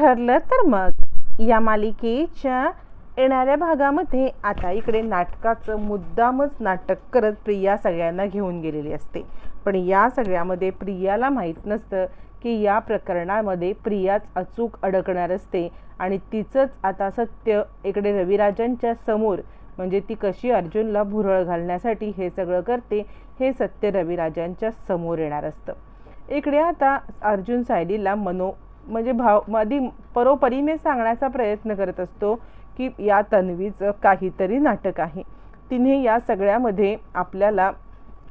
ठरलं तर मग या मालिकेच्या येणाऱ्या भागामध्ये आता इकडे नाटकाचं मुद्दामच नाटक करत प्रिया सगळ्यांना घेऊन गेलेली असते. पण या सगळ्यामध्ये प्रियाला माहीत नसतं की या प्रकरणामध्ये प्रियाच अचूक अडकणार असते आणि तिचंच आता सत्य इकडे रविराजांच्या समोर म्हणजे ती कशी अर्जुनला भुरळ घालण्यासाठी हे सगळं करते हे सत्य रविराजांच्या समोर येणार असतं. इकडे आता अर्जुन सायलीला मनो म्हणजे भाव आधी परोपरीने सांगण्याचा प्रयत्न करत असतो की या तन्वीचं काहीतरी नाटक आहे. तिने या सगळ्यामध्ये आपल्याला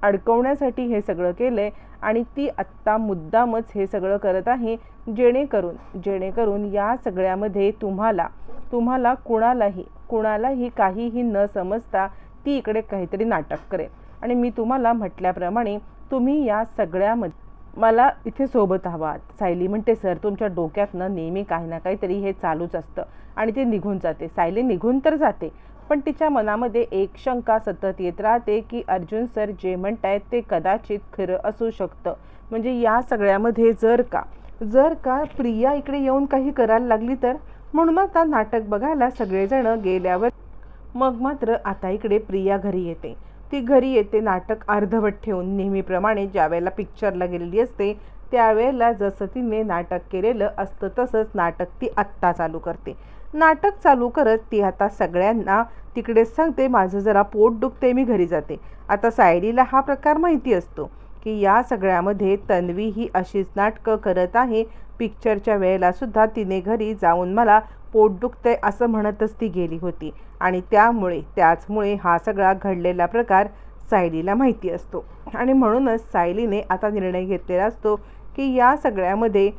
अडकवण्यासाठी हे सगळं केलं आहे आणि ती आत्ता मुद्दामच हे सगळं करत आहे जेणेकरून जेणेकरून या सगळ्यामध्ये तुम्हाला तुम्हाला कुणालाही कुणालाही काहीही न समजता ती इकडे काहीतरी नाटक करेल. आणि मी तुम्हाला म्हटल्याप्रमाणे तुम्ही या सगळ्यामध्ये मला इथे सोबत हवा. सायली म्हणते सर तुमच्या डोक्यातनं नेहमी काही ना काहीतरी हे चालूच असतं आणि ते निघून जाते. सायली निघून तर जाते पण तिच्या मनामध्ये एक शंका सतत येत राहते की अर्जुन सर जे म्हणत आहेत ते कदाचित खरं असू शकतं. म्हणजे या सगळ्यामध्ये जर का जर का प्रिया इकडे येऊन काही करायला लागली तर? म्हणून आता नाटक बघायला सगळेजण गेल्यावर मग मात्र आता इकडे प्रिया घरी येते. ती घरी येते नाटक अर्धवट ठेवून. नेहमीप्रमाणे ज्या वेळेला पिक्चरला गेलेली असते त्यावेळेला जसं तिने नाटक केलेलं असतं तसंच नाटक ती आत्ता चालू करते. नाटक चालू करत ती आता सगळ्यांना तिकडेच सांगते माझं जरा पोट दुखते मी घरी जाते. आता सायलीला हा प्रकार माहिती असतो. की या सगळ्यामध्ये तन्वी ही अशीच नाटकं करत आहे. पिक्चरच्या वेळेलासुद्धा तिने घरी जाऊन मला पोट दुखतंय असं म्हणतच ती गेली होती. आणि त्यामुळे त्याचमुळे हा सगळा घडलेला प्रकार सायलीला माहिती असतो. आणि म्हणूनच सायलीने आता निर्णय घेतलेला असतो की या सगळ्यामध्ये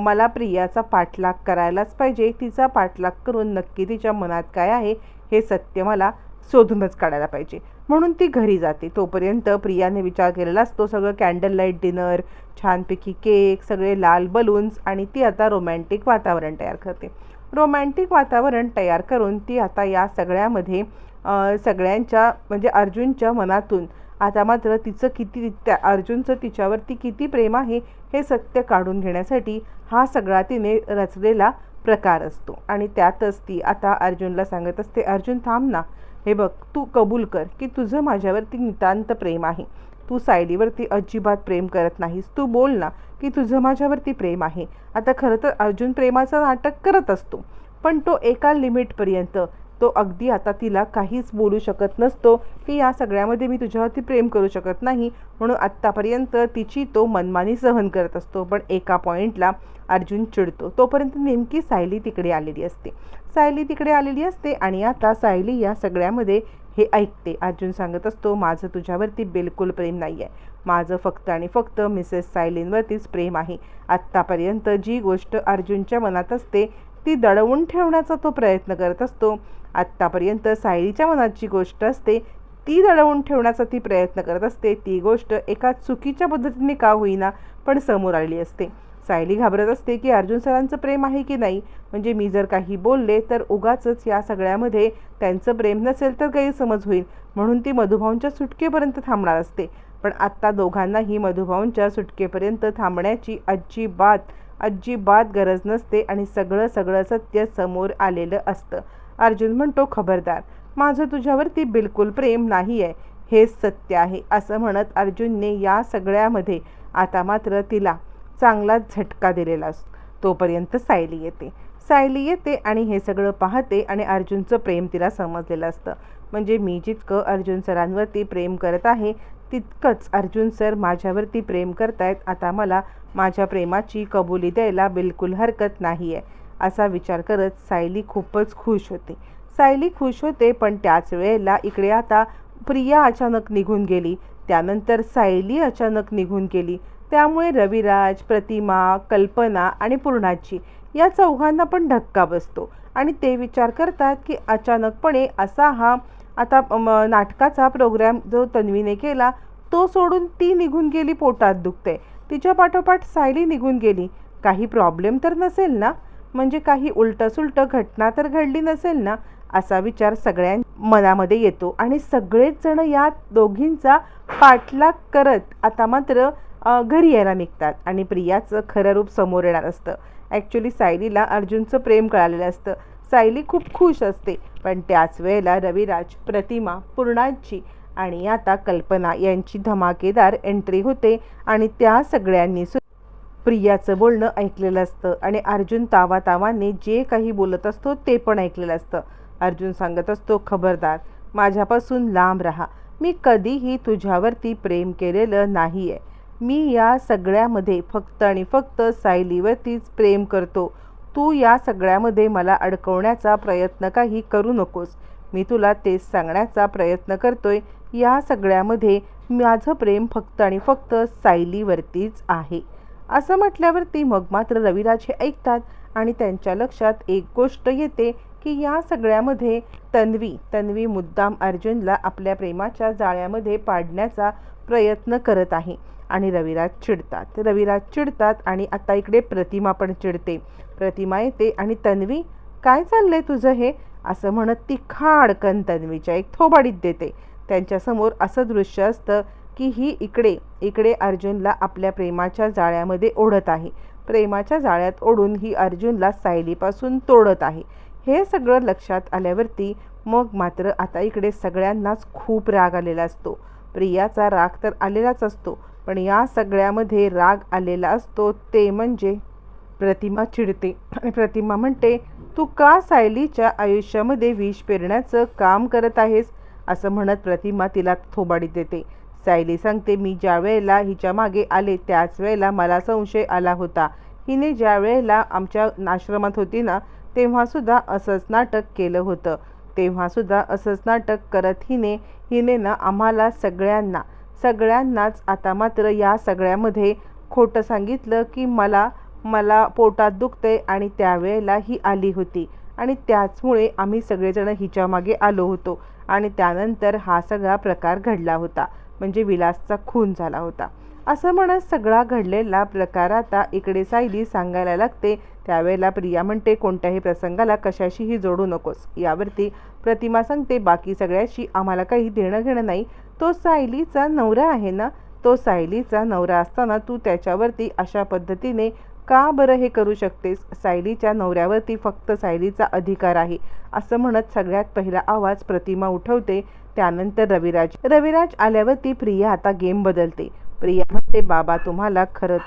मला प्रियाचा पाठलाग करायलाच पाहिजे. तिचा पाठलाग करून नक्की तिच्या मनात काय आहे हे सत्य मला शोधूनच काढायला पाहिजे. म्हणून ती घरी जाते. तोपर्यंत प्रियाने विचार केलेला असतो सगळं कॅन्डल लाइट डिनर छानपैकी केक सगळे लाल बलून्स आणि ती आता रोमॅन्टिक वातावरण तयार करते. रोमॅन्टिक वातावरण तयार करून ती आता या सगळ्यामध्ये सगळ्यांच्या म्हणजे अर्जुनच्या मनातून आता मात्र तिचं किती त्या अर्जुनचं तिच्यावरती किती प्रेम आहे हे सत्य काढून घेण्यासाठी हा सगळा तिने रचलेला प्रकार असतो. आणि त्यातच ती आता अर्जुनला सांगत असते अर्जुन थांब ना हे बघ तू कबूल कर की तुझं माझ्यावरती नितांत प्रेम आहे. तू सायलीवरती अजिबात प्रेम करत नाहीस. तू बोल ना की तुझं माझ्यावरती प्रेम आहे. आता खरं तर अर्जुन प्रेमाचं नाटक करत असतो. पण तो एका लिमिटपर्यंत तो अगदी आता तिला काहीच बोलू शकत नसतो की या सगळ्यामध्ये मी तुझ्यावरती प्रेम करू शकत नाही. म्हणून आत्तापर्यंत तिची तो मनमानी सहन करत असतो. पण एका पॉईंटला अर्जुन चिडतो. तोपर्यंत नेमकी सायली तिकडे आलेली असते. सायली तिकडे आलेली असते आणि आता सायली या सगळ्यामध्ये हे ऐकते. अर्जुन सांगत असतो माझं तुझ्यावरती बिलकुल प्रेम नाही आहे माझं फक्त आणि फक्त मिसेस सायलींवरतीच प्रेम आहे. आत्तापर्यंत जी गोष्ट अर्जुनच्या मनात असते ती दडवून ठेवण्याचा तो प्रयत्न करत असतो. आत्तापर्यंत सायलीच्या मनात जी गोष्ट असते ती दडवून ठेवण्याचा ती प्रयत्न करत असते. ती गोष्ट एका चुकीच्या पद्धतीने का होईना पण समोर आलेली असते. सायली घाबरत असते की अर्जुन सरांचं प्रेम आहे की नाही? म्हणजे मी जर काही बोलले तर उगाच या सगळ्यामध्ये त्यांचं प्रेम नसेल तर गैरसमज होईल म्हणून ती मधुभाऊंच्या सुटकेपर्यंत थांबणार असते. पण आत्ता दोघांनाही मधुभाऊंच्या सुटकेपर्यंत थांबण्याची अजिबात अजिबात गरज नसते आणि सगळं सगळं सत्य समोर आलेलं असतं. अर्जुन म्हणतो खबरदार माझं तुझ्यावरती बिलकुल प्रेम नाही आहे हेच सत्य आहे असं म्हणत अर्जुनने या सगळ्यामध्ये आता मात्र तिला चांगलाच झटका दिलेला असतो. तोपर्यंत सायली येते. सायली येते आणि हे सगळं पाहते आणि अर्जुनचं प्रेम तिला समजलेलं असतं. म्हणजे मी जितकं अर्जुन सरांवरती प्रेम करत आहे तितकंच अर्जुन सर माझ्यावरती प्रेम करतायत. आता मला माझ्या प्रेमाची कबुली द्यायला बिलकुल हरकत नाही आहे असा विचार करत सायली खूपच खुश होते. सायली खुश होते पण त्याच वेळेला इकडे आता प्रिया अचानक निघून गेली. त्यानंतर सायली अचानक निघून गेली. त्यामुळे रविराज प्रतिमा कल्पना आणि पूर्णाची या चौघांना पण धक्का बसतो. आणि ते विचार करतात की अचानकपणे असा हा आता नाटकाचा प्रोग्रॅम जो तन्वीने केला तो सोडून ती निघून गेली पोटात दुखते. तिच्या पाठोपाठ सायली निघून गेली. काही प्रॉब्लेम तर नसेल ना? म्हणजे काही उलटंसुलटं घटना तर घडली नसेल ना? असा विचार सगळ्यां मनामध्ये येतो. आणि सगळेच जण या दोघींचा पाठलाग करत आता मात्र घरी यायला निघतात आणि प्रियाचं खरं रूप समोर येणार असतं. ॲक्च्युली सायलीला अर्जुनचं प्रेम कळालेलं असतं. सायली खूप खुश असते पण त्याच वेळेला रविराज प्रतिमा पूर्णांची आणि आता कल्पना यांची धमाकेदार एंट्री होते आणि त्या सगळ्यांनी सु प्रियाचं बोलणं ऐकलेलं असतं आणि अर्जुन तावा तावाने जे काही बोलत असतो ते पण ऐकलेलं असतं. अर्जुन सांगत असतो खबरदार माझ्यापासून लांब राहा. मी कधीही तुझ्यावरती प्रेम केलेलं नाही आहे मी या सगळ्यामध्ये फक्त आणि फक्त सायलीवरतीच प्रेम करतो. तू या सगळ्यामध्ये मला अडकवण्याचा प्रयत्न काही करू नकोस. मी तुला तेच सांगण्याचा प्रयत्न करतोय. या सगळ्यामध्ये माझं प्रेम फक्त आणि फक्त सायलीवरतीच आहे. असं म्हटल्यावरती मग मात्र रविराज हे ऐकतात आणि त्यांच्या लक्षात एक गोष्ट येते की या सगळ्यामध्ये तन्वी तन्वी मुद्दाम अर्जुनला आपल्या प्रेमाच्या जाळ्यामध्ये पाडण्याचा प्रयत्न करत आहे. आणि रविराज चिडतात. रविराज चिडतात आणि आता इकडे प्रतिमा पण चिडते. प्रतिमा येते आणि तन्वी काय चाललंय तुझं हे? असं म्हणत ती खाडकन तन्वीच्या एक थोबाडीत देते. त्यांच्यासमोर असं दृश्य असतं की ही इकडे इकडे अर्जुनला आपल्या प्रेमाच्या जाळ्यामध्ये ओढत आहे. प्रेमाच्या जाळ्यात ओढून ही अर्जुनला सायलीपासून तोडत आहे. हे सगळं लक्षात आल्यावरती मग मात्र आता इकडे सगळ्यांनाच खूप राग आलेला असतो. प्रियाचा राग तर आलेलाच असतो. पण या सगळ्यामध्ये राग आलेला असतो ते म्हणजे प्रतिमा चिडते. आणि प्रतिमा म्हणते तू का सायलीच्या आयुष्यामध्ये विष पेरण्याचं काम करत आहेस? असं म्हणत प्रतिमा तिला थोबाडीत देते. सायली सांगते मी ज्या वेळेला हिच्या मागे आले त्याच वेळेला मला संशय आला होता. हिने ज्या वेळेला आमच्या आश्रमात होती ना तेव्हासुद्धा असंच नाटक केलं होतं. तेव्हासुद्धा असंच नाटक करत हिने हिने ना आम्हाला सगळ्यांना सगळ्यांनाच आता मात्र या सगळ्यामध्ये खोटं सांगितलं की मला मला पोटात दुखते आणि त्यावेळेला ही आली होती. आणि त्याचमुळे आम्ही सगळेजण हिच्या मागे आलो होतो आणि त्यानंतर हा सगळा प्रकार घडला होता. म्हणजे विलासचा खून झाला होता. असं म्हणत सगळा घडलेला प्रकार आता इकडे सायली सांगायला लागते. त्यावेळेला प्रिया म्हणते कोणत्याही प्रसंगाला कशाशीही जोडू नकोस. यावरती प्रतिमा सांगते बाकी सगळ्याशी आम्हाला काही देणं घेणं नाही. तो सायलीचा नवरा आहे ना? तो सायलीचा नवरा असताना तू त्याच्यावरती अशा पद्धतीने का बरं हे करू शकतेस? सायलीच्या नवऱ्यावरती फक्त सायलीचा अधिकार आहे असं म्हणत सगळ्यात पहिला आवाज प्रतिमा उठवते. त्यानंतर रविराज रविराज आल्यावरती प्रिया आता गेम बदलते. प्रिया म्हणते बाबा तुम्हाला खरं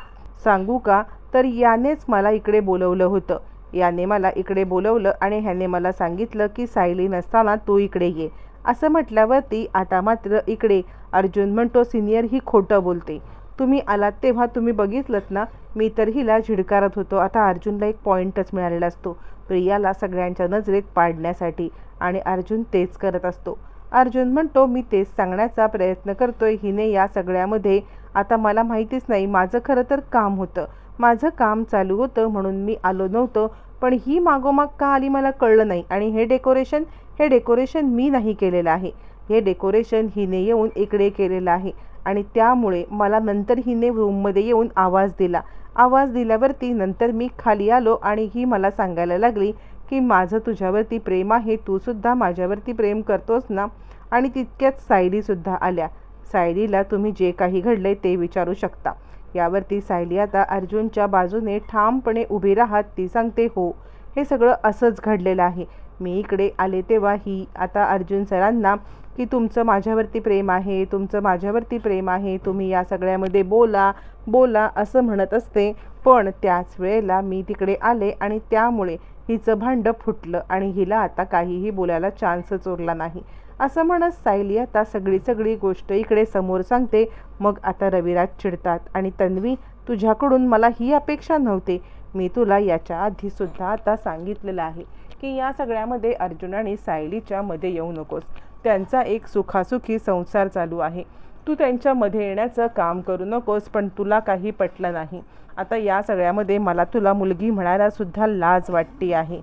सांगू का? तर यानेच मला इकडे बोलवलं होतं. याने मला इकडे बोलवलं आणि ह्याने मला सांगितलं की सायली नसताना तू इकडे ये. असं म्हटल्यावरती आता मात्र इकडे अर्जुन म्हणतो सिनियर ही खोटं बोलते. तुम्ही आलात तेव्हा तुम्ही बघितलंत ना मी तर हिला झिडकारत होतो. आता अर्जुनला एक पॉईंटच मिळालेला असतो प्रियाला सगळ्यांच्या नजरेत पाडण्यासाठी आणि अर्जुन तेच करत असतो. अर्जुन म्हणतो मी तेच सांगण्याचा प्रयत्न करतोय. हिने या सगळ्यामध्ये आता मला माहितीच नाही माझं खरं तर काम होतं. माझं काम चालू होतं म्हणून मी आलो नव्हतं पण ही मागोमाग का आली मला कळलं नाही आणि हे डेकोरेशन हे डेकोरेशन मी नाही केलेलं आहे. हे डेकोरेशन हिने येऊन इकडे केलेलं आहे. आणि त्यामुळे मला नंतर हिने रूममध्ये येऊन आवाज दिला. आवाज दिल्यावरती नंतर मी खाली आलो आणि ही मला सांगायला लागली की माझं तुझ्यावरती प्रेम आहे तू सुद्धा माझ्यावरती प्रेम करतोस ना? आणि तितक्याच सायलीसुद्धा आल्या. सायलीला तुम्ही जे काही घडले ते विचारू शकता. यावरती सायली आता अर्जुनच्या बाजूने ठामपणे उभी राहत ती सांगते हो हे सगळं असंच घडलेलं आहे. मी इकडे आले तेव्हा ही आता अर्जुन सरांना की तुमचं माझ्यावरती प्रेम आहे तुमचं माझ्यावरती प्रेम आहे तुम्ही या सगळ्यामध्ये बोला बोला असं म्हणत असते. पण त्याच वेळेला मी तिकडे आले आणि त्यामुळे हिचं भांडं फुटलं आणि हिला आता काहीही बोलायला चान्सच उरला नाही. असं म्हणत सायली आता सगळी सगळी गोष्ट इकडे समोर सांगते. मग आता रविराज चिडतात आणि तन्वी तुझ्याकडून मला ही अपेक्षा नव्हती. मी तुला याच्या आधीसुद्धा आता सांगितलेलं आहे की या सगळ्यामध्ये अर्जुन आणि सायलीच्या मध्ये येऊ नकोस. त्यांचा एक सुखासुखी संसार चालू आहे. तू त्यांच्यामध्ये येण्याचं काम करू नकोस पण तुला काही पटलं नाही. आता या सगळ्यामध्ये मला तुला मुलगी म्हणायला सुद्धा लाज वाटते आहे.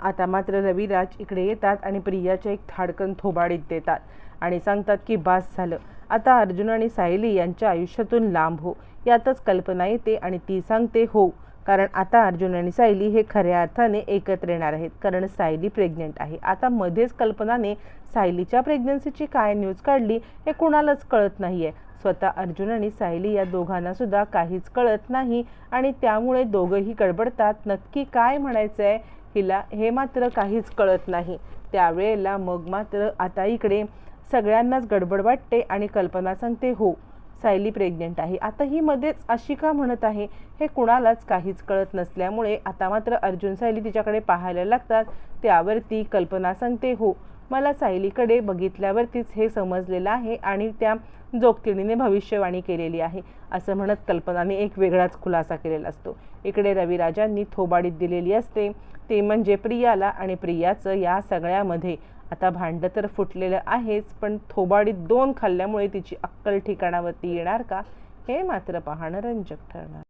आता मात्र रविराज इकडे येतात आणि प्रियाचे एक थाडकन थोबाडीत देतात आणि सांगतात की बास झालं. आता अर्जुन आणि सायली यांच्या आयुष्यातून लांब हो. यातच कल्पना येते आणि ती सांगते हो कारण आता अर्जुन आणि सायली हे खऱ्या अर्थाने एकत्र येणार आहेत कारण सायली प्रेग्नंट आहे. आता मध्येच कल्पनाने सायलीच्या प्रेग्नन्सीची काय न्यूज काढली हे कुणालाच कळत नाही आहे स्वतः अर्जुन आणि सायली या दोघांना सुद्धा काहीच कळत नाही आणि त्यामुळे दोघंही गडबडतात. नक्की काय म्हणायचं आहे हिला हे मात्र काहीच कळत नाही. त्यावेळेला मग मात्र आता इकडे सगळ्यांनाच गडबड वाटते आणि कल्पना सांगते हो सायली प्रेग्नेंट आहे. आता ही मध्येच अशी का म्हणत आहे. हे कुणालाच काहीच कळत नसल्यामुळे आता मात्र अर्जुन सायली तिच्याकडे पाहायला लागतात. त्यावरती कल्पना सांगते हो मला सायलीकडे बघितल्यावरतीच हे समजलेलं आहे आणि त्या जोगतिणीने भविष्यवाणी केलेली आहे. असं म्हणत कल्पनाने एक वेगळाच खुलासा केलेला असतो. इकडे रविराजांनी थोबाडीत दिलेली असते. ते म्हणजे प्रियाला आणि प्रियाचं या सगळ्यामध्ये आता भांडं तर फुटलेलं आहेच पण थोबाडीत दोन खाल्ल्यामुळे तिची अक्कल ठिकाणावरती येणार का? हे मात्र पाहणं रंजक ठरणार.